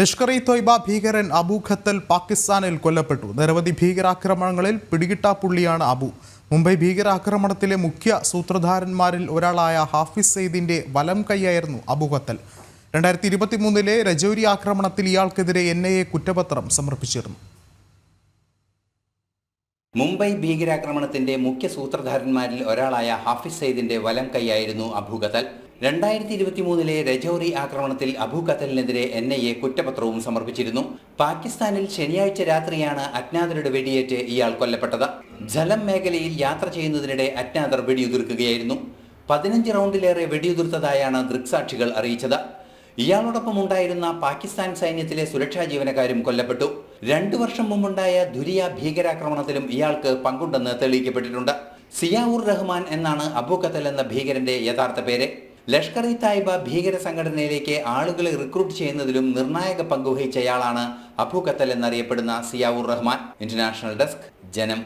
E Taiba ഭീകരൻ അബു ഖത്തൽ പാകിസ്ഥാനിൽ കൊല്ലപ്പെട്ടു. നിരവധി ഭീകരാക്രമണങ്ങളിൽ പിടികിട്ടാപ്പുള്ളിയാണ് അബു. മുംബൈ ഭീകരാക്രമണത്തിലെ മുഖ്യ സൂത്രധാരന്മാരിൽ ഒരാളായ ഹാഫിസ് സെയ്ദിന്റെ വലം കൈയായിരുന്നു അബു ഖത്തൽ. രണ്ടായിരത്തി ഇരുപത്തി മൂന്നിലെ രജൌരി ആക്രമണത്തിൽ ഇയാൾക്കെതിരെ എൻ ഐ എ കുറ്റപത്രം സമർപ്പിച്ചിരുന്നു. മുംബൈ ഭീകരാക്രമണത്തിന്റെ മുഖ്യ സൂത്രധാരന്മാരിൽ ഒരാളായ ഹാഫിസ് സെയ്ദിന്റെ വലം കൈയായിരുന്നു അബു ഖത്തൽ. രണ്ടായിരത്തി ഇരുപത്തി മൂന്നിലെ രജൌറി ആക്രമണത്തിൽ അബു ഖത്തലിനെതിരെ എൻ ഐ എ കുറ്റപത്രവും സമർപ്പിച്ചിരുന്നു. പാകിസ്ഥാനിൽ ശനിയാഴ്ച രാത്രിയാണ് അജ്ഞാതരുടെ വെടിയേറ്റ് ഇയാൾ കൊല്ലപ്പെട്ടത്. ജലം മേഖലയിൽ യാത്ര ചെയ്യുന്നതിനിടെ അജ്ഞാതർ വെടിയുതിർക്കുകയായിരുന്നു. പതിനഞ്ച് റൗണ്ടിലേറെ വെടിയുതിർത്തതായാണ് ദൃക്സാക്ഷികൾ അറിയിച്ചത്. ഇയാളോടൊപ്പം ഉണ്ടായിരുന്ന പാകിസ്ഥാൻ സൈന്യത്തിലെ സുരക്ഷാ ജീവനക്കാരും കൊല്ലപ്പെട്ടു. രണ്ടു വർഷം മുമ്പുണ്ടായ ദുരിയ ഭീകരാക്രമണത്തിലും ഇയാൾക്ക് പങ്കുണ്ടെന്ന് തെളിയിക്കപ്പെട്ടിട്ടുണ്ട്. സിയാവുർ റഹ്മാൻ എന്നാണ് അബു ഖത്തൽ എന്ന ഭീകരന്റെ യഥാർത്ഥ പേര്. ലഷ്കർ ഇ തായ്ബ ഭീകര സംഘടനയിലേക്ക് ആളുകളെ റിക്രൂട്ട് ചെയ്യുന്നതിലും നിർണായക പങ്കുവഹിച്ചയാളാണ് അബു കത്തൽ എന്നറിയപ്പെടുന്ന സിയാവുർ റഹ്മാൻ. ഇന്റർനാഷണൽ ഡെസ്ക് ജനം